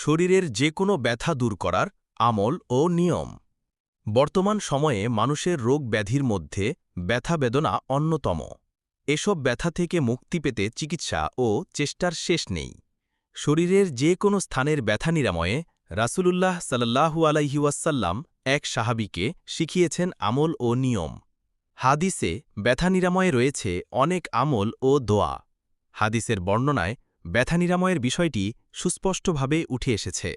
শরীরের যে কোনো ব্যথা দূর করার আমল ও নিয়ম। বর্তমান সময়ে মানুষের রোগ ব্যাধির মধ্যে ব্যথা বেদনা অন্যতম। এসব ব্যথা থেকে মুক্তি পেতে চিকিৎসা ও চেষ্টার শেষ নেই। শরীরের যে কোনো স্থানের ব্যথা নিরাময়ে রাসূলুল্লাহ সাল্লাহু আলাইহিওয়াসাল্লাম এক সাহাবিকে শিখিয়েছেন আমল ও নিয়ম। হাদিসে ব্যথা নিরাময়ে রয়েছে অনেক আমল ও দোয়া। হাদিসের বর্ণনায় ব্যথা নিরাময়ের বিষয়টি সুস্পষ্টভাবে উঠে এসেছে।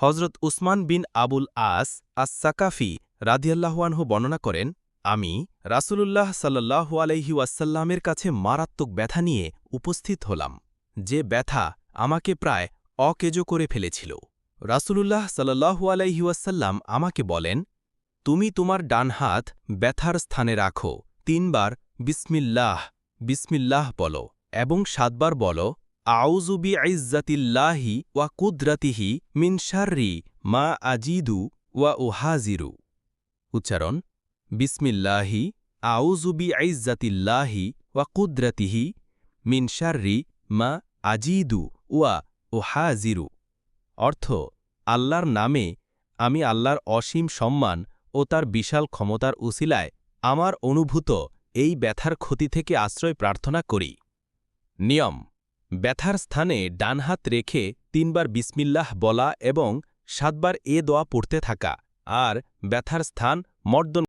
হজরত উসমান বিন আবুল আস আস সাকাফি রাদিয়াল্লাহুয়ানহু বর্ণনা করেন, আমি রাসূলুল্লাহ সাল্লাহু আলাইহি ওয়াসাল্লামের কাছে মারাত্মক ব্যথা নিয়ে উপস্থিত হলাম। যে ব্যথা আমাকে প্রায় অকেজো করে ফেলেছিল। রাসূলুল্লাহ সাল্লাহু আলাইহি ওয়াসাল্লাম আমাকে বলেন, তুমি তোমার ডান হাত ব্যথার স্থানে রাখো। তিনবার বিসমিল্লাহ বিসমিল্লাহ বলো এবং সাতবার বলো আউজুবি আইজ্জাতিল্লাহি ওয়া কুদরাতিহি মিন শাররি মা আজিদু ওয়া ওহাজিরু উচ্চারণ, বিসমিল্লাহি আউজুবি আইজ্জাতিল্লাহি ওয়া কুদরাতিহি মিন শাররি মা আজিদু ওয়া ওহাজিরু অর্থ, আল্লাহর নামে আমি আল্লাহর অসীম সম্মান ও তার বিশাল ক্ষমতার উসিলায় আমার অনুভূত এই ব্যথার ক্ষতি থেকে আশ্রয় প্রার্থনা করি। নিয়ম ব্যথার স্থানে ডান হাত রেখে তিনবার বিসমিল্লাহ বলা এবং সাতবার এ দোয়া পড়তে থাকা, আর ব্যথার স্থান মর্দন